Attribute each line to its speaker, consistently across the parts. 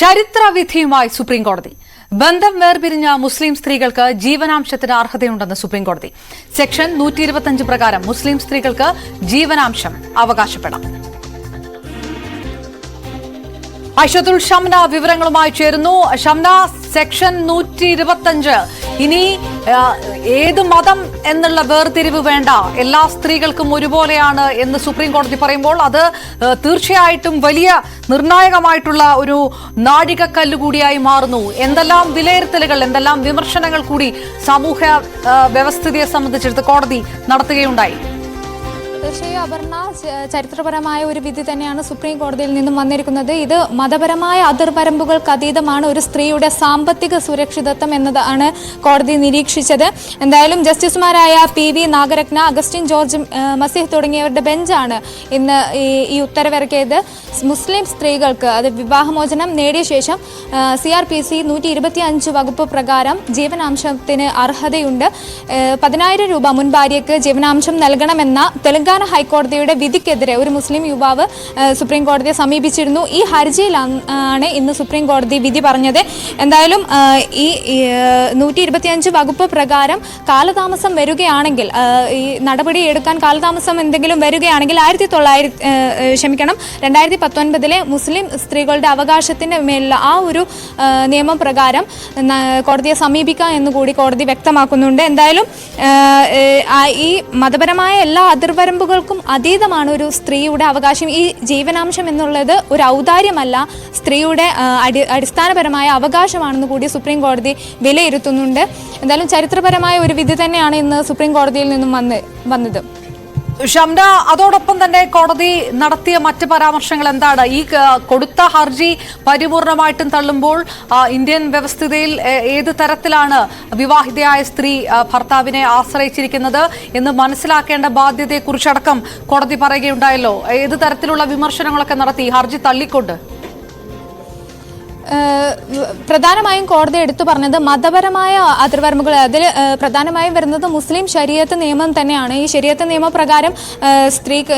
Speaker 1: ചരിത്രവിധിയുമായി supreme കോടതി ബന്ധം വേർപിരിഞ്ഞ മുസ്ലിം സ്ത്രീകൾക്ക് ജീവനാംശത്തിന് അർഹതയുണ്ടെന്ന് സുപ്രീം കോടതി സെക്ഷൻ നൂറ്റി പ്രകാരം മുസ്ലിം സ്ത്രീകൾക്ക് ജീവനാംശം അവകാശപ്പെടാം. ഐഷത്തുൽ ഷംന വിവരങ്ങളുമായി ചേരുന്നു. ഷംന സെക്ഷൻ നൂറ്റി ഇരുപത്തഞ്ച് ഇനി ഏത് മതം എന്നുള്ള വേർതിരിവ് വേണ്ട. എല്ലാ സ്ത്രീകൾക്കും ഒരുപോലെയാണ് എന്ന് സുപ്രീം കോടതി പറയുമ്പോൾ അത് തീർച്ചയായിട്ടും വലിയ നിർണായകമായിട്ടുള്ള ഒരു നാഴികക്കല്ല് കൂടിയായി മാറുന്നു. എന്തെല്ലാം വിലയിരുത്തലുകൾ എന്തെല്ലാം വിമർശനങ്ങൾ കൂടി സാമൂഹ്യ വ്യവസ്ഥിതിയെ സംബന്ധിച്ചെടുത്ത് കോടതി നടത്തുകയുണ്ടായി.
Speaker 2: തീർച്ചയായും അപർണ ചരിത്രപരമായ ഒരു വിധി തന്നെയാണ് സുപ്രീം കോടതിയിൽ നിന്നും വന്നിരിക്കുന്നത്. ഇത് മതപരമായ അതിർവരമ്പുകൾക്ക് അതീതമാണ് ഒരു സ്ത്രീയുടെ സാമ്പത്തിക സുരക്ഷിതത്വം എന്നതാണ് കോടതി നിരീക്ഷിച്ചത്. എന്തായാലും ജസ്റ്റിസുമാരായ പി വി നാഗരത്ന അഗസ്റ്റിൻ ജോർജ് മസീഹ് തുടങ്ങിയവരുടെ ബെഞ്ചാണ് ഇന്ന് ഈ ഉത്തരവിറക്കിയത്. മുസ്ലിം സ്ത്രീകൾക്ക് അത് വിവാഹമോചനം നേടിയ ശേഷം സി ആർ പി സി നൂറ്റി ഇരുപത്തി അഞ്ച് വകുപ്പ് പ്രകാരം ജീവനാംശത്തിന് അർഹതയുണ്ട്. പതിനായിരം രൂപ മുൻ ഭാര്യയ്ക്ക് ജീവനാംശം നൽകണമെന്ന തെലങ്കാന ഹൈക്കോടതിയുടെ വിധിക്കെതിരെ ഒരു മുസ്ലിം യുവാവ് സുപ്രീം കോടതിയെ സമീപിച്ചിരുന്നു. ഈ ഹർജിയിലാണ് ഇന്ന് സുപ്രീം കോടതി വിധി പറഞ്ഞത്. എന്തായാലും ഈ നൂറ്റി ഇരുപത്തിയഞ്ച് വകുപ്പ് പ്രകാരം കാലതാമസം വരികയാണെങ്കിൽ ഈ നടപടി എടുക്കാൻ കാലതാമസം എന്തെങ്കിലും വരികയാണെങ്കിൽ ആയിരത്തി തൊള്ളായിരത്തി ക്ഷമിക്കണം രണ്ടായിരത്തി പത്തൊൻപതിലെ മുസ്ലിം സ്ത്രീകളുടെ അവകാശത്തിന് മേലുള്ള ആ ഒരു നിയമപ്രകാരം നിയമം പ്രകാരം കോടതിയെ സമീപിക്കാം എന്ന് കൂടി കോടതി വ്യക്തമാക്കുന്നുണ്ട്. എന്തായാലും ഈ മതപരമായ എല്ലാ അതിർവരമ്പുകൾക്കും അതീതമാണ് ഒരു സ്ത്രീയുടെ അവകാശം. ഈ ജീവനാംശം എന്നുള്ളത് ഒരു ഔദാര്യമല്ല. സ്ത്രീയുടെ അടി അടിസ്ഥാനപരമായ അവകാശമാണെന്ന് കൂടി സുപ്രീം കോടതി വിലയിരുത്തുന്നുണ്ട്. എന്തായാലും ചരിത്രപരമായ ഒരു വിധി തന്നെയാണ് ഇന്ന് സുപ്രീം കോടതിയിൽ നിന്നും വന്ന് വന്നത്.
Speaker 1: ഷംന അതോടൊപ്പം തന്നെ കോടതി നടത്തിയ മറ്റ് പരാമർശങ്ങൾ എന്താണ്? ഈ കൊടുത്ത ഹർജി പരിപൂർണമായിട്ടും തള്ളുമ്പോൾ ഇന്ത്യൻ വ്യവസ്ഥിതിയിൽ ഏത് തരത്തിലാണ് വിവാഹിതയായ സ്ത്രീ ഭർത്താവിനെ ആശ്രയിച്ചിരിക്കുന്നത് എന്ന് മനസ്സിലാക്കേണ്ട ബാധ്യതയെക്കുറിച്ചടക്കം കോടതി പറയുകയുണ്ടായല്ലോ. ഏത് തരത്തിലുള്ള വിമർശനങ്ങളൊക്കെ നടത്തി ഹർജി തള്ളിക്കൊണ്ട്?
Speaker 2: പ്രധാനമായും കോടതി എടുത്തു പറഞ്ഞത് മതപരമായ അതിർവർമ്മകൾ അതിൽ പ്രധാനമായും വരുന്നത് മുസ്ലിം ശരീരത്ത് നിയമം തന്നെയാണ്. ഈ ശരീരത്ത് നിയമപ്രകാരം സ്ത്രീക്ക്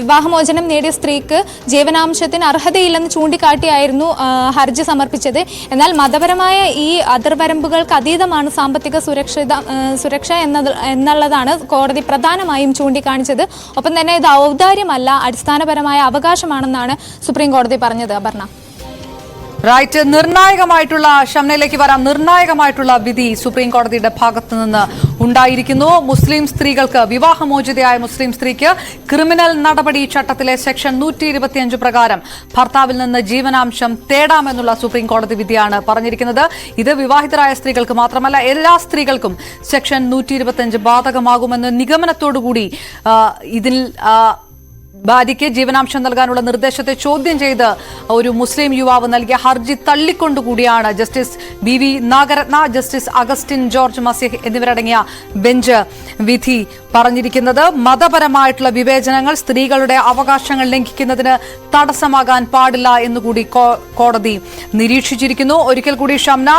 Speaker 2: വിവാഹമോചനം നേടിയ സ്ത്രീക്ക് ജീവനാംശത്തിന് അർഹതയില്ലെന്ന് ചൂണ്ടിക്കാട്ടിയായിരുന്നു ഹർജി സമർപ്പിച്ചത്. എന്നാൽ മതപരമായ ഈ അതിർവരമ്പുകൾക്ക് അതീതമാണ് സാമ്പത്തിക സുരക്ഷിത സുരക്ഷ എന്നത് എന്നുള്ളതാണ് കോടതി പ്രധാനമായും ചൂണ്ടിക്കാണിച്ചത്. ഒപ്പം തന്നെ ഇത് ഔദാര്യമല്ല അടിസ്ഥാനപരമായ അവകാശമാണെന്നാണ് സുപ്രീം കോടതി പറഞ്ഞത് അപർണ.
Speaker 1: റൈറ്റ് നിർണായകമായിട്ടുള്ള ഷംനയിലേക്ക് വരാം. നിർണായകമായിട്ടുള്ള വിധി സുപ്രീം കോടതിയുടെ ഭാഗത്തു നിന്ന് ഉണ്ടായിരിക്കുന്നു. മുസ്ലിം സ്ത്രീകൾക്ക് വിവാഹമോചിതയായ മുസ്ലിം സ്ത്രീക്ക് ക്രിമിനൽ നടപടി ചട്ടത്തിലെ സെക്ഷൻ നൂറ്റി ഇരുപത്തിയഞ്ച് പ്രകാരം ഭർത്താവിൽ നിന്ന് ജീവനാംശം തേടാമെന്നുള്ള സുപ്രീം കോടതി വിധിയാണ് പറഞ്ഞിരിക്കുന്നത്. ഇത് വിവാഹിതരായ സ്ത്രീകൾക്ക് മാത്രമല്ല എല്ലാ സ്ത്രീകൾക്കും സെക്ഷൻ നൂറ്റി ഇരുപത്തിയഞ്ച് ബാധകമാകുമെന്ന് നിഗമനത്തോടുകൂടി ഇതിൽ ഭാര്യയ്ക്ക് ജീവനാംശം നൽകാനുള്ള നിർദ്ദേശത്തെ ചോദ്യം ചെയ്ത് ഒരു മുസ്ലിം യുവാവ് നൽകിയ ഹർജി തള്ളിക്കൊണ്ടുകൂടിയാണ് justice B V Nagarathna justice Augustine George Masih എന്നിവരടങ്ങിയ ബെഞ്ച് വിധി പറഞ്ഞിരിക്കുന്നത് മതപരമായിട്ടുള്ള വിവേചനങ്ങൾ സ്ത്രീകളുടെ അവകാശങ്ങൾ ലംഘിക്കുന്നതിന് തടസ്സമാകാൻ പാടില്ല എന്നുകൂടി കോടതി നിരീക്ഷിച്ചിരിക്കുന്നു. ഒരിക്കൽ കൂടി ഷംന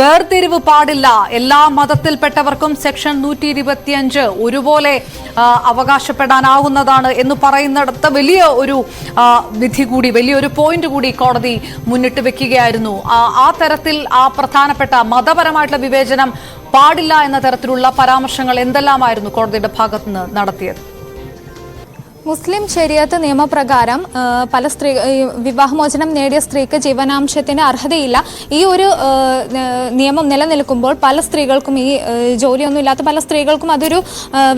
Speaker 1: വേർതിരിവ് പാടില്ല. എല്ലാ മതത്തിൽപ്പെട്ടവർക്കും സെക്ഷൻ നൂറ്റി ഇരുപത്തിയഞ്ച് ഒരുപോലെ അവകാശപ്പെടാനാവുന്നതാണ് എന്ന് പറയുന്നിടത്ത് വലിയ ഒരു വിധി കൂടി വലിയൊരു പോയിന്റ് കൂടി കോടതി മുന്നിട്ട് വെക്കുകയായിരുന്നു. ആ തരത്തിൽ ആ പ്രധാനപ്പെട്ട മതപരമായിട്ടുള്ള വിവേചനം പാടില്ല എന്ന തരത്തിലുള്ള പരാമർശങ്ങൾ എന്തെല്ലാമായിരുന്നു കോടതിയുടെ ഭാഗത്തുനിന്ന് നടത്തിയത്?
Speaker 2: മുസ്ലിം ശരിയത്ത് നിയമപ്രകാരം പല സ്ത്രീ വിവാഹമോചനം നേടിയ സ്ത്രീക്ക് ജീവനാംശത്തിന് അർഹതയില്ല. ഈ ഒരു നിയമം നിലനിൽക്കുമ്പോൾ പല സ്ത്രീകൾക്കും ഈ ജോലിയൊന്നും ഇല്ലാത്ത പല സ്ത്രീകൾക്കും അതൊരു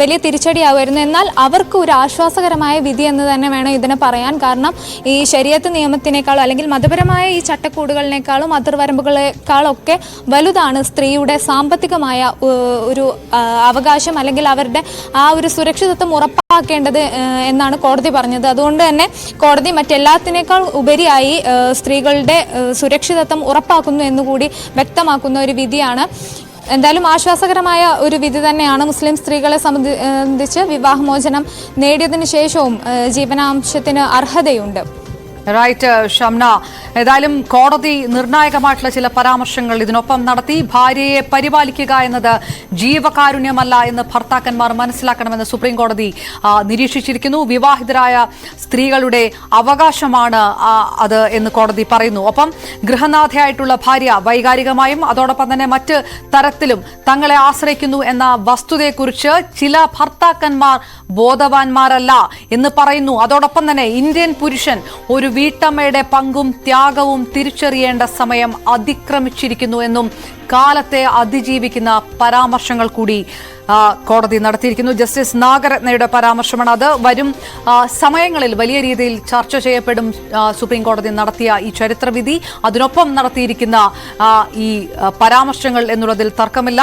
Speaker 2: വലിയ തിരിച്ചടിയാവുമായിരുന്നു. എന്നാൽ അവർക്ക് ഒരു ആശ്വാസകരമായ വിധി എന്ന് തന്നെ വേണം ഇതിനെ പറയാൻ. കാരണം ഈ ശരിയത്ത് നിയമത്തിനേക്കാളും അല്ലെങ്കിൽ മതപരമായ ഈ ചട്ടക്കൂടുകളിനേക്കാളും അതിർവരമ്പുകളെക്കാളൊക്കെ വലുതാണ് സ്ത്രീയുടെ സാമ്പത്തികമായ ഒരു അവകാശം അല്ലെങ്കിൽ അവരുടെ ആ ഒരു സുരക്ഷിതത്വം ഉറപ്പാക്കേണ്ടത് എന്നാണ് കോടതി പറഞ്ഞത്. അതുകൊണ്ട് തന്നെ കോടതി മറ്റെല്ലാത്തിനേക്കാൾ ഉപരിയായി സ്ത്രീകളുടെ സുരക്ഷിതത്വം ഉറപ്പാക്കുന്നു എന്നുകൂടി വ്യക്തമാക്കുന്ന ഒരു വിധിയാണ്. എന്തായാലും ആശ്വാസകരമായ ഒരു വിധി തന്നെയാണ് മുസ്ലിം സ്ത്രീകളെ സംബന്ധി- സംബന്ധിച്ച് വിവാഹമോചനം നേടിയതിനു ശേഷവും ജീവനാംശത്തിന് അർഹതയുണ്ട്.
Speaker 1: റൈറ്റ് ഷംന ഏതായാലും കോടതി നിർണായകമായിട്ടുള്ള ചില പരാമർശങ്ങൾ ഇതിനൊപ്പം നടത്തി. ഭാര്യയെ പരിപാലിക്കുക എന്നത് ജീവകാരുണ്യമല്ല എന്ന് ഭർത്താക്കന്മാർ മനസ്സിലാക്കണമെന്ന് സുപ്രീം കോടതി നിരീക്ഷിച്ചിരിക്കുന്നു. വിവാഹിതരായ സ്ത്രീകളുടെ അവകാശമാണ് അത് എന്ന് കോടതി പറയുന്നു. ഒപ്പം ഗൃഹനാഥയായിട്ടുള്ള ഭാര്യ വൈകാരികമായും അതോടൊപ്പം തന്നെ മറ്റ് തരത്തിലും തങ്ങളെ ആശ്രയിക്കുന്നു എന്ന വസ്തുതയെക്കുറിച്ച് ചില ഭർത്താക്കന്മാർ ബോധവാന്മാരല്ല എന്ന് പറയുന്നു. അതോടൊപ്പം തന്നെ ഇന്ത്യൻ പുരുഷൻ ഒരു വീട്ടമ്മയുടെ പങ്കും ത്യാഗവും തിരിച്ചറിയേണ്ട സമയം അതിക്രമിച്ചിരിക്കുന്നു എന്നും കാലത്തെ അതിജീവിക്കുന്ന പരാമർശങ്ങൾ കൂടി കോടതി നടത്തിയിരിക്കുന്നു. ജസ്റ്റിസ് നാഗരത്നയുടെ പരാമർശമാണ് അത്. വരും സമയങ്ങളിൽ വലിയ രീതിയിൽ ചർച്ച ചെയ്യപ്പെടും സുപ്രീം കോടതി നടത്തിയ ഈ ചരിത്രവിധി. അതിനൊപ്പം നടത്തിയിരിക്കുന്ന ഈ പരാമർശങ്ങൾ എന്നുള്ളതിൽ തർക്കമില്ല.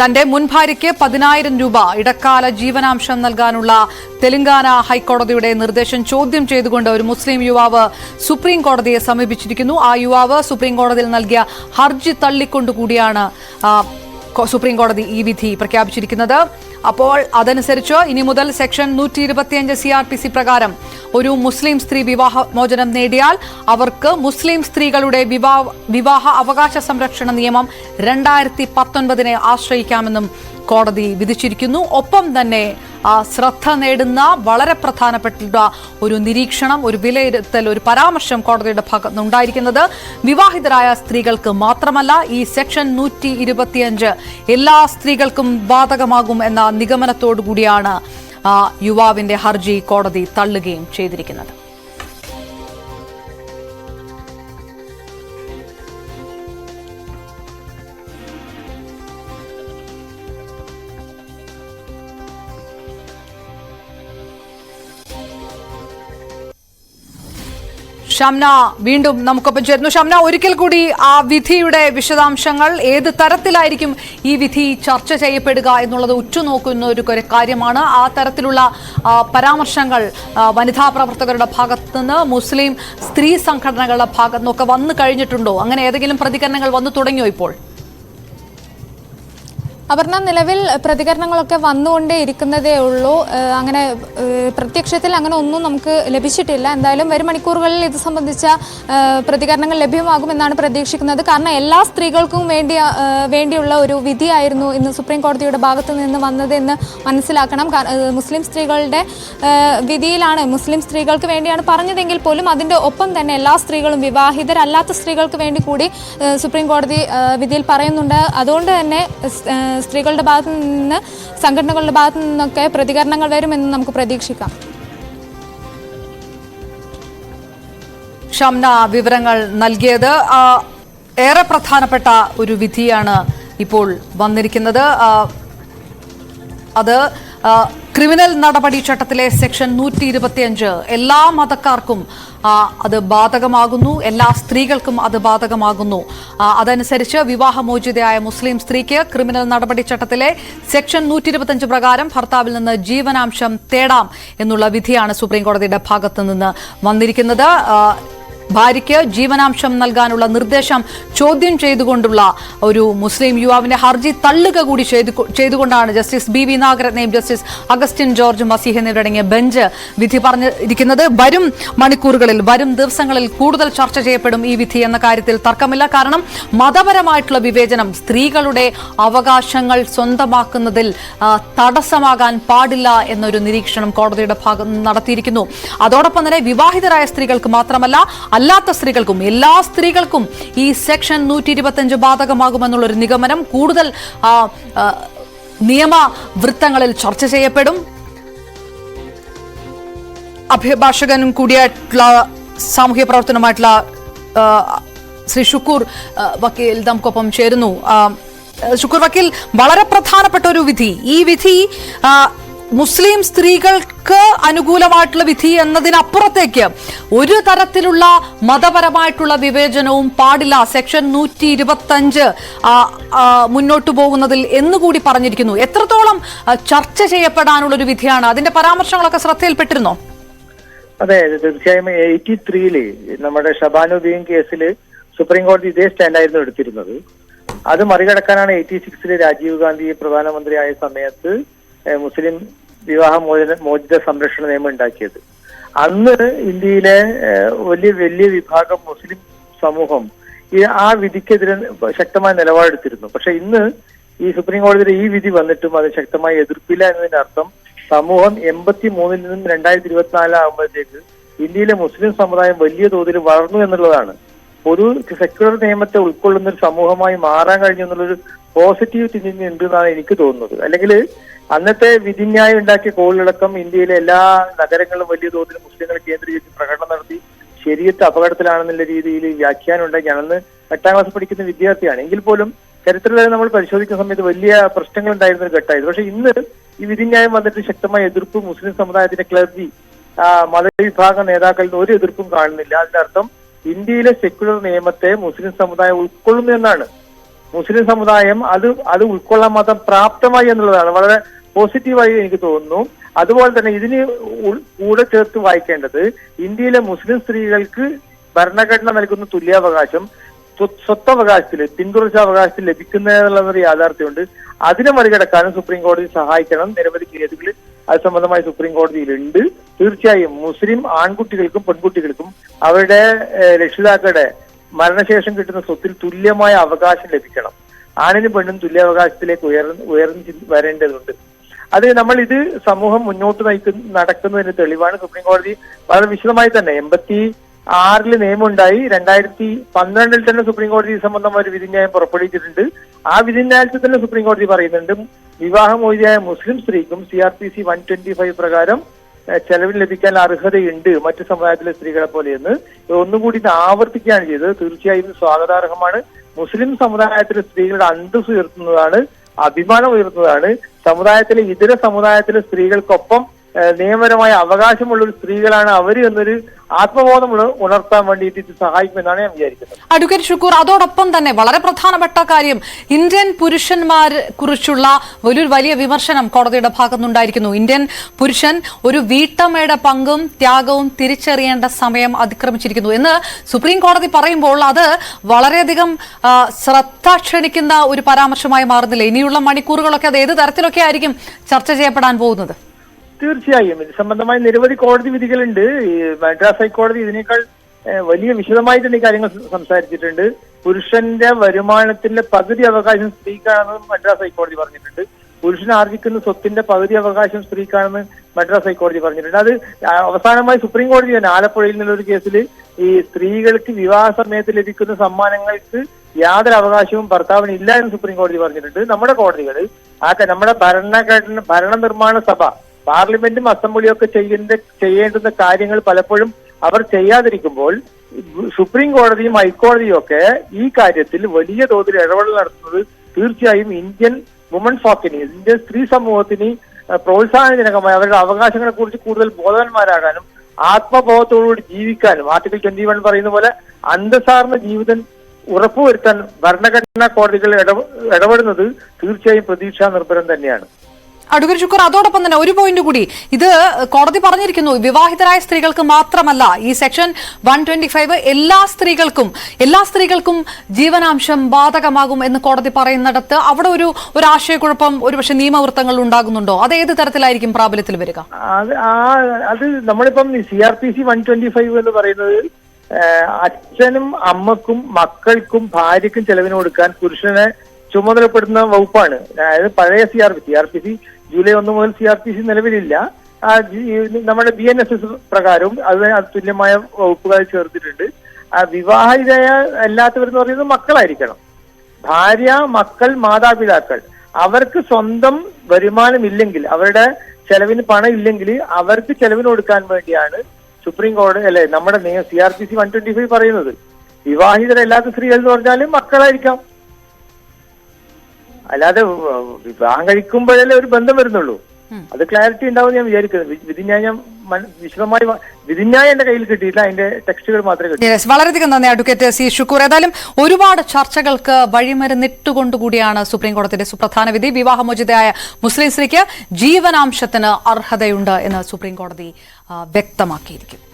Speaker 1: തന്റെ മുൻ ഭാര്യയ്ക്ക് പതിനായിരം രൂപ ഇടക്കാല ജീവനാംശം നൽകാനുള്ള തെലങ്കാന ഹൈക്കോടതിയുടെ നിർദ്ദേശം ചോദ്യം ചെയ്തുകൊണ്ട് ഒരു മുസ്ലിം യുവാവ് സുപ്രീം കോടതിയെ സമീപിച്ചിരിക്കുന്നു. ആ യുവാവ് സുപ്രീം കോടതിയിൽ നൽകിയ ഹർജി തള്ളിക്കൊണ്ടുകൂടിയാണ് സുപ്രീം കോടതി ഈ വിധി പ്രഖ്യാപിച്ചിരിക്കുന്നത്. അപ്പോൾ അതനുസരിച്ച് ഇനി മുതൽ സെക്ഷൻ നൂറ്റി ഇരുപത്തിയഞ്ച് സി ആർ പി സി പ്രകാരം ഒരു മുസ്ലിം സ്ത്രീ വിവാഹ മോചനം നേടിയാൽ അവർക്ക് മുസ്ലിം സ്ത്രീകളുടെ വിവാഹ വിവാഹ അവകാശ സംരക്ഷണ നിയമം രണ്ടായിരത്തി പത്തൊൻപതിനെ ആശ്രയിക്കാമെന്നും കോടതി വിധിച്ചിരിക്കുന്നു. ഒപ്പം തന്നെ ആ, ശ്രദ്ധ നേടുന്ന വളരെ പ്രധാനപ്പെട്ട ഒരു നിരീക്ഷണം ഒരു വിലയിരുത്തൽ ഒരു പരാമർശം കോടതിയുടെ ഭാഗത്ത് ഉണ്ടായിരിക്കുന്നത് വിവാഹിതരായ സ്ത്രീകൾക്ക് മാത്രമല്ല ഈ സെക്ഷൻ നൂറ്റി ഇരുപത്തിയഞ്ച് എല്ലാ സ്ത്രീകൾക്കും ബാധകമാകും എന്ന നിഗമനത്തോടു കൂടിയാണ് യുവാവിന്റെ ഹർജി കോടതി തള്ളുകയും ചെയ്തിരിക്കുന്നത്. ഷംന വീണ്ടും നമുക്കൊപ്പം ചേരുന്നു. ഷംന ഒരിക്കൽ കൂടി ആ വിധിയുടെ വിശദാംശങ്ങൾ ഏത് തരത്തിലായിരിക്കും ഈ വിധി ചർച്ച ചെയ്യപ്പെടുക എന്നുള്ളത് ഉറ്റുനോക്കുന്ന ഒരു കാര്യമാണ്. ആ തരത്തിലുള്ള പരാമർശങ്ങൾ വനിതാ പ്രവർത്തകരുടെ ഭാഗത്തു നിന്ന് മുസ്ലിം സ്ത്രീ സംഘടനകളുടെ ഭാഗത്തു നിന്നൊക്കെ വന്നു കഴിഞ്ഞിട്ടുണ്ടോ? അങ്ങനെ ഏതെങ്കിലും പ്രതികരണങ്ങൾ വന്നു തുടങ്ങിയോ ഇപ്പോൾ?
Speaker 2: അപർണ നിലവിൽ പ്രതികരണങ്ങളൊക്കെ വന്നുകൊണ്ടേ ഇരിക്കുന്നതേ ഉള്ളൂ. അങ്ങനെ പ്രത്യക്ഷത്തിൽ അങ്ങനെ ഒന്നും നമുക്ക് ലഭിച്ചിട്ടില്ല. എന്തായാലും വരും മണിക്കൂറുകളിൽ ഇത് സംബന്ധിച്ച പ്രതികരണങ്ങൾ ലഭ്യമാകുമെന്നാണ് പ്രതീക്ഷിക്കുന്നത്. കാരണം എല്ലാ സ്ത്രീകൾക്കും വേണ്ടി വേണ്ടിയുള്ള ഒരു വിധിയായിരുന്നു ഇന്ന് സുപ്രീം കോടതിയുടെ ഭാഗത്ത് നിന്ന് വന്നത് എന്ന് മനസ്സിലാക്കണം മുസ്ലിം സ്ത്രീകളുടെ വിധിയിലാണ് മുസ്ലിം സ്ത്രീകൾക്ക് വേണ്ടിയാണ് പറഞ്ഞതെങ്കിൽ പോലും അതിന്റെ ഒപ്പം തന്നെ എല്ലാ സ്ത്രീകളും വിവാഹിതരല്ലാത്ത സ്ത്രീകൾക്ക് വേണ്ടി കൂടി സുപ്രീം കോടതി വിധിയിൽ പറയുന്നുണ്ട്. അതുകൊണ്ട് തന്നെ സ്ത്രീകളുടെ ഭാഗത്തു നിന്ന് സംഘടനകളുടെ ഭാഗത്തു നിന്നൊക്കെ പ്രതികരണങ്ങൾ വരുമെന്ന് നമുക്ക് പ്രതീക്ഷിക്കാം.
Speaker 1: ഷംന വിവരങ്ങൾ നൽകിയത് ഏറെ പ്രധാനപ്പെട്ട ഒരു വിധിയാണ് ഇപ്പോൾ വന്നിരിക്കുന്നത്. അത് ക്രിമിനൽ നടപടി ചട്ടത്തിലെ സെക്ഷൻ നൂറ്റി ഇരുപത്തിയഞ്ച് എല്ലാ മതക്കാർക്കും അത് ബാധകമാകുന്നു. എല്ലാ സ്ത്രീകൾക്കും അത് ബാധകമാകുന്നു. അതനുസരിച്ച് വിവാഹമോചിതയായ മുസ്ലിം സ്ത്രീക്ക് ക്രിമിനൽ നടപടി ചട്ടത്തിലെ സെക്ഷൻ നൂറ്റി ഇരുപത്തിയഞ്ച് പ്രകാരം ഭർത്താവിൽ നിന്ന് ജീവനാംശം തേടാം എന്നുള്ള വിധിയാണ് സുപ്രീം കോടതിയുടെ ഭാഗത്ത് നിന്ന് വന്നിരിക്കുന്നത് ഭാര്യയ്ക്ക് ജീവനാംശം നൽകാനുള്ള നിർദ്ദേശം ചോദ്യം ചെയ്തുകൊണ്ടുള്ള ഒരു മുസ്ലിം യുവാവിന്റെ ഹർജി തള്ളുക കൂടി ചെയ്തുകൊണ്ടാണ് ജസ്റ്റിസ് ബി വി നാഗരത്നയും ജസ്റ്റിസ് അഗസ്റ്റിൻ ജോർജ് മസീഹ് എന്നിവരടങ്ങിയ ബെഞ്ച് വിധി പറഞ്ഞിരിക്കുന്നത്. വരും മണിക്കൂറുകളിൽ വരും ദിവസങ്ങളിൽ കൂടുതൽ ചർച്ച ചെയ്യപ്പെടും ഈ വിധി എന്ന കാര്യത്തിൽ തർക്കമില്ല. കാരണം മതപരമായിട്ടുള്ള വിവേചനം സ്ത്രീകളുടെ അവകാശങ്ങൾ സ്വന്തമാക്കുന്നതിൽ തടസ്സമാകാൻ പാടില്ല എന്നൊരു നിരീക്ഷണം കോടതിയുടെ ഭാഗം നടത്തിയിരിക്കുന്നു. അതോടൊപ്പം തന്നെ വിവാഹിതരായ സ്ത്രീകൾക്ക് മാത്രമല്ല അല്ലാത്ത സ്ത്രീകൾക്കും എല്ലാ സ്ത്രീകൾക്കും ഈ സെക്ഷൻ നൂറ്റി ഇരുപത്തഞ്ച് ബാധകമാകുമെന്നുള്ളൊരു നിഗമനം കൂടുതൽ നിയമ വൃത്തങ്ങളിൽ ചർച്ച ചെയ്യപ്പെടും. അഭിഭാഷകനും കൂടിയായിട്ടുള്ള സാമൂഹ്യ പ്രവർത്തനമായിട്ടുള്ള ശ്രീ ഷുക്കൂർ വക്കീൽ നമുക്കൊപ്പം ചേരുന്നു. ഷുക്കൂർ വക്കീൽ വളരെ പ്രധാനപ്പെട്ട ഒരു വിധി. ഈ വിധി മുസ്ലിം സ്ത്രീകൾക്ക് അനുകൂലമായിട്ടുള്ള വിധി എന്നതിനപ്പുറത്തേക്ക് ഒരു തരത്തിലുള്ള മതപരമായിട്ടുള്ള വിവേചനവും പാടില്ല. സെക്ഷൻ നൂറ്റി ഇരുപത്തഞ്ച് മുന്നോട്ടു പോകുന്നതിൽ എന്നുകൂടി പറഞ്ഞിരിക്കുന്നു. എത്രത്തോളം ചർച്ച ചെയ്യപ്പെടാനുള്ള ഒരു വിധിയാണ്? അതിന്റെ പരാമർശങ്ങളൊക്കെ ശ്രദ്ധയിൽപ്പെട്ടിരുന്നോ?
Speaker 3: അതെ തീർച്ചയായും എയ്റ്റി ത്രീയിൽ നമ്മുടെ ഷബാനുദ്ദീൻ കേസിൽ സുപ്രീം കോടതി ഇതേ സ്റ്റാൻഡായിരുന്നു എടുത്തിരുന്നത്. അത് മറികടക്കാനാണ് എയ്റ്റി സിക്സിൽ രാജീവ് ഗാന്ധി പ്രധാനമന്ത്രിയായ സമയത്ത് മുസ്ലിം വിവാഹ മോചന മോചിത സംരക്ഷണ നിയമം ഉണ്ടാക്കിയത്. അന്ന് ഇന്ത്യയിലെ വലിയ വലിയ വിഭാഗം മുസ്ലിം സമൂഹം ഈ ആ വിധിക്കെതിരെ ശക്തമായ നിലപാടെടുത്തിരുന്നു. പക്ഷെ ഇന്ന് ഈ സുപ്രീം കോടതിയുടെ ഈ വിധി വന്നിട്ടും അത് ശക്തമായി എതിർപ്പില്ല എന്നതിന്റെ അർത്ഥം സമൂഹം എൺപത്തി മൂന്നിൽ നിന്നും രണ്ടായിരത്തി ഇരുപത്തിനാലാകുമ്പോഴത്തേക്ക് ഇന്ത്യയിലെ മുസ്ലിം സമുദായം വലിയ തോതിൽ വളർന്നു എന്നുള്ളതാണ് പൊതു സെക്യുലർ നിയമത്തെ ഉൾക്കൊള്ളുന്ന ഒരു സമൂഹമായി മാറാൻ കഴിഞ്ഞു എന്നുള്ളൊരു പോസിറ്റീവ് തിങ്കിങ് ഉണ്ട് എന്നാണ് എനിക്ക് തോന്നുന്നത്. അല്ലെങ്കിൽ അന്നത്തെ വിധിന്യായം ഉണ്ടാക്കിയ കോളിലടക്കം ഇന്ത്യയിലെ എല്ലാ നഗരങ്ങളും വലിയ തോതിൽ മുസ്ലിങ്ങൾ കേന്ദ്രീകരിച്ച് പ്രകടനം നടത്തി ശരീരത്തെ അപകടത്തിലാണെന്നുള്ള രീതിയിൽ വ്യാഖ്യാനം ഉണ്ടാക്കി അന്ന് എട്ടാം ക്ലാസ് പഠിക്കുന്ന വിദ്യാർത്ഥിയാണ്. എങ്കിൽ പോലും ചരിത്രത്തിൽ നമ്മൾ പരിശോധിക്കുന്ന സമയത്ത് വലിയ പ്രശ്നങ്ങൾ ഉണ്ടായിരുന്ന ഒരു ഘട്ടമായിരുന്നു. പക്ഷെ ഇന്ന് ഈ വിധിന്യായം വന്നിട്ട് ശക്തമായ എതിർപ്പ് മുസ്ലിം സമുദായത്തിന്റെ ക്ലബി മതവിഭാഗ നേതാക്കളിൽ ഒരു എതിർപ്പും കാണുന്നില്ല. അതിന്റെ അർത്ഥം ഇന്ത്യയിലെ സെക്യുലർ നിയമത്തെ മുസ്ലിം സമുദായം ഉൾക്കൊള്ളുന്നു എന്നാണ്. മുസ്ലിം സമുദായം അത് അത് ഉൾക്കൊള്ളാൻ മാത്രം പ്രാപ്തമായി എന്നുള്ളതാണ്. വളരെ പോസിറ്റീവായി എനിക്ക് തോന്നുന്നു. അതുപോലെ തന്നെ ഇതിന് കൂടെ ചേർത്ത് വായിക്കേണ്ടത് ഇന്ത്യയിലെ മുസ്ലിം സ്ത്രീകൾക്ക് ഭരണഘടന നൽകുന്ന തുല്യാവകാശം സ്വ- സ്വത്തവകാശത്തിൽ പിന്തുടർച്ചാവകാശത്തിൽ ലഭിക്കുന്നതിനുള്ള ഒരു യാഥാർത്ഥ്യമുണ്ട്. അതിനെ മറികടക്കാനും സുപ്രീം കോടതി സഹായിക്കണം. നിരവധി കേസുകൾ അത് സംബന്ധമായി സുപ്രീം കോടതിയിലുണ്ട്. തീർച്ചയായും മുസ്ലിം ആൺകുട്ടികൾക്കും പെൺകുട്ടികൾക്കും അവരുടെ രക്ഷിതാക്കളുടെ മരണശേഷം കിട്ടുന്ന സ്വത്തിൽ തുല്യമായ അവകാശം ലഭിക്കണം. ആണിനും പെണ്ണും തുല്യാവകാശത്തിലേക്ക് ഉയർന്ന് ഉയർന്ന് വരേണ്ടതുണ്ട്. അത് നമ്മൾ ഇത് സമൂഹം മുന്നോട്ട് നയിക്കുന്ന നടക്കുന്നതിന് തെളിവാണ്. സുപ്രീം കോടതി വളരെ വിശദമായി തന്നെ എൺപത്തി ആറിൽ നിയമമുണ്ടായി. രണ്ടായിരത്തി പന്ത്രണ്ടിൽ തന്നെ സുപ്രീം കോടതി സംബന്ധമായ ഒരു വിധിന്യായം പുറപ്പെടുവിച്ചിട്ടുണ്ട്. ആ വിധിന്യായത്തിൽ തന്നെ സുപ്രീം കോടതി പറയുന്നുണ്ട് വിവാഹമോചിതയായ മുസ്ലിം സ്ത്രീക്കും C R P C one twenty five പ്രകാരം ഏഹ് ചെലവിന് ലഭിക്കാൻ അർഹതയുണ്ട് മറ്റു സമുദായത്തിലെ സ്ത്രീകളെ പോലെ എന്ന്. ഒന്നുകൂടി ഇത് ആവർത്തിക്കുകയാണ് ചെയ്തത്. തീർച്ചയായും സ്വാഗതാർഹമാണ്. മുസ്ലിം സമുദായത്തിലെ സ്ത്രീകളുടെ അന്തസ് ഉയർത്തുന്നതാണ് അഭിമാനം ഉയർത്തുന്നതാണ്. സമുദായത്തിലെ ഇതര സമുദായത്തിലെ സ്ത്രീകൾക്കൊപ്പം നിയമപരമായ അവകാശമുള്ള ഒരു സ്ത്രീകളാണ് അവർ എന്നൊരു ആത്മബോധം ഉണ- ഉണർത്താൻ വേണ്ടിയിട്ട് ഇത് സഹായിക്കുമെന്നാണ് ഞാൻ വിചാരിക്കുന്നത്.
Speaker 1: അഡ്വക്കേറ്റ് ഷുക്കൂർ അതോടൊപ്പം തന്നെ വളരെ പ്രധാനപ്പെട്ട കാര്യം ഇന്ത്യൻ പുരുഷന്മാർ കുറിച്ചുള്ള ഒരു വലിയ വിമർശനം കോടതിയുടെ ഭാഗത്തുനിന്നുണ്ടായിരിക്കുന്നു. ഇന്ത്യൻ പുരുഷൻ ഒരു വീട്ടമ്മയുടെ പങ്കും ത്യാഗവും തിരിച്ചറിയേണ്ട സമയം അതിക്രമിച്ചിരിക്കുന്നു എന്ന് സുപ്രീം കോടതി പറയുമ്പോൾ അത് വളരെയധികം ശ്രദ്ധ ക്ഷണിക്കുന്ന ഒരു പരാമർശമായി മാറുന്നില്ല. ഇനിയുള്ള മണിക്കൂറുകളൊക്കെ അത് ഏത് തരത്തിലൊക്കെ ആയിരിക്കും ചർച്ച ചെയ്യപ്പെടാൻ പോകുന്നത്?
Speaker 3: തീർച്ചയായും. ഇത് സംബന്ധമായ നിരവധി കോടതി വിധികളുണ്ട്. മദ്രാസ് ഹൈക്കോടതി ഇതിനേക്കാൾ വലിയ വിശദമായിട്ട് ഈ കാര്യങ്ങൾ സംസാരിച്ചിട്ടുണ്ട്. പുരുഷന്റെ വരുമാനത്തിന്റെ പകുതി അവകാശം സ്ത്രീക്കാണെന്ന് മദ്രാസ് ഹൈക്കോടതി പറഞ്ഞിട്ടുണ്ട്. പുരുഷൻ ആർജിക്കുന്ന സ്വത്തിന്റെ പകുതി അവകാശം സ്ത്രീക്കാണെന്ന് മദ്രാസ് ഹൈക്കോടതി പറഞ്ഞിട്ടുണ്ട്. അത് അവസാനമായി സുപ്രീം കോടതി തന്നെ ആലപ്പുഴയിൽ ഒരു കേസിൽ ഈ സ്ത്രീകൾക്ക് വിവാഹ സമയത്ത് ലഭിക്കുന്ന സമ്മാനങ്ങൾക്ക് യാതൊരു അവകാശവും ഭർത്താവിന് ഇല്ല എന്ന് സുപ്രീം കോടതി പറഞ്ഞിട്ടുണ്ട്. നമ്മുടെ കോടതികൾ ആ നമ്മുടെ ഭരണഘടന ഭരണ നിർമ്മാണ സഭ പാർലമെന്റും അസംബ്ലിയും ഒക്കെ ചെയ്യേണ്ട ചെയ്യേണ്ടുന്ന കാര്യങ്ങൾ പലപ്പോഴും അവർ ചെയ്യാതിരിക്കുമ്പോൾ സുപ്രീം കോടതിയും ഹൈക്കോടതിയും ഒക്കെ ഈ കാര്യത്തിൽ വലിയ തോതിൽ ഇടപെടൽ നടത്തുന്നത് തീർച്ചയായും ഇന്ത്യൻ വുമൺ ഫോക്കിന് ഇന്ത്യൻ സ്ത്രീ സമൂഹത്തിന് പ്രോത്സാഹനജനകമായി അവരുടെ അവകാശങ്ങളെ കുറിച്ച് കൂടുതൽ ബോധവാന്മാരാകാനും ആത്മബോധത്തോടുകൂടി ജീവിക്കാനും ആർട്ടിക്കിൾ ട്വന്റി വൺ പറയുന്ന പോലെ അന്തസാർന്ന ജീവിതം ഉറപ്പുവരുത്താൻ ഭരണഘടനാ കോടതികൾ ഇടപെ- ഇടപെടുന്നത് തീർച്ചയായും പ്രതീക്ഷാ നിർഭരം തന്നെയാണ്.
Speaker 1: അഡ്വക്കേറ്റ് ശുക്കൂർ അതോടൊപ്പം തന്നെ ഒരു പോയിന്റ് കൂടി. ഇത് കോടതി പറഞ്ഞിരിക്കുന്നു വിവാഹിതരായ സ്ത്രീകൾക്ക് മാത്രമല്ല. ഈ സെക്ഷൻ വൺ ട്വന്റി ഫൈവ് എല്ലാ സ്ത്രീകൾക്കും എല്ലാ സ്ത്രീകൾക്കും ജീവനാംശം ബാധകമാകും എന്ന് കോടതി പറയുന്നിടത്ത് അവിടെ ഒരു ഒരു ആശയക്കുഴപ്പം ഒരുപക്ഷെ നിയമവൃത്തങ്ങൾ ഉണ്ടാകുന്നുണ്ടോ? അത് ഏത് തരത്തിലായിരിക്കും പ്രാബല്യത്തിൽ വരിക?
Speaker 3: അത് നമ്മളിപ്പം C R P C one twenty five എന്ന് പറയുന്നത് അച്ഛനും അമ്മക്കും മക്കൾക്കും ഭാര്യക്കും ചെലവിന് കൊടുക്കാൻ പുരുഷനെ ചുമതലപ്പെടുന്ന വകുപ്പാണ്. അതായത് പഴയ C R P C R P C July ഒന്ന് മുതൽ സി ആർ പി സി നിലവിലില്ല. ആ നമ്മുടെ ബി എൻ എസ് എസ് പ്രകാരവും അത് തുല്യമായ വകുപ്പുകൾ ചേർത്തിട്ടുണ്ട്. ആ വിവാഹിതയ അല്ലാത്തവരെന്ന് പറയുന്നത് മക്കളായിരിക്കണം. ഭാര്യ മക്കൾ മാതാപിതാക്കൾ. അവർക്ക് സ്വന്തം വരുമാനമില്ലെങ്കിൽ അവരുടെ ചെലവിന് പണം ഇല്ലെങ്കിൽ അവർക്ക് ചെലവിന് കൊടുക്കാൻ വേണ്ടിയാണ് സുപ്രീം കോടതി അല്ലെ നമ്മുടെ C R P C one twenty five പറയുന്നത്. വിവാഹിതരല്ലാത്ത സ്ത്രീകൾ എന്ന് പറഞ്ഞാൽ മക്കളായിരിക്കാം. അല്ലാതെ വിവാഹം കഴിക്കുമ്പോഴല്ലേ ഒരു ബന്ധം വരുന്നുള്ളൂ. അത് ക്ലാരിറ്റി ഉണ്ടാവും ഞാൻ വിചാരിക്കുന്നത് വിധിന്യായം വിശദമായി വിധിന്യായം എന്റെ കയ്യിൽ കിട്ടിയില്ല അതിന്റെ ടെക്സ്റ്റുകൾ മാത്രമേ കിട്ടൂ
Speaker 1: വളരെയധികം നന്ദി അഡ്വക്കേറ്റ് സി ഷുക്കൂർ ഏതായാലും ഒരുപാട് ചർച്ചകൾക്ക് വഴിമരുന്നിട്ടുകൊണ്ടുകൂടിയാണ് സുപ്രീം കോടതിയുടെ സുപ്രധാന വിധി. വിവാഹമോചിതയായ മുസ്ലിം സ്ത്രീക്ക് ജീവനാംശത്തിന് അർഹതയുണ്ട് എന്ന് സുപ്രീം കോടതി വ്യക്തമാക്കിയിരിക്കുന്നു.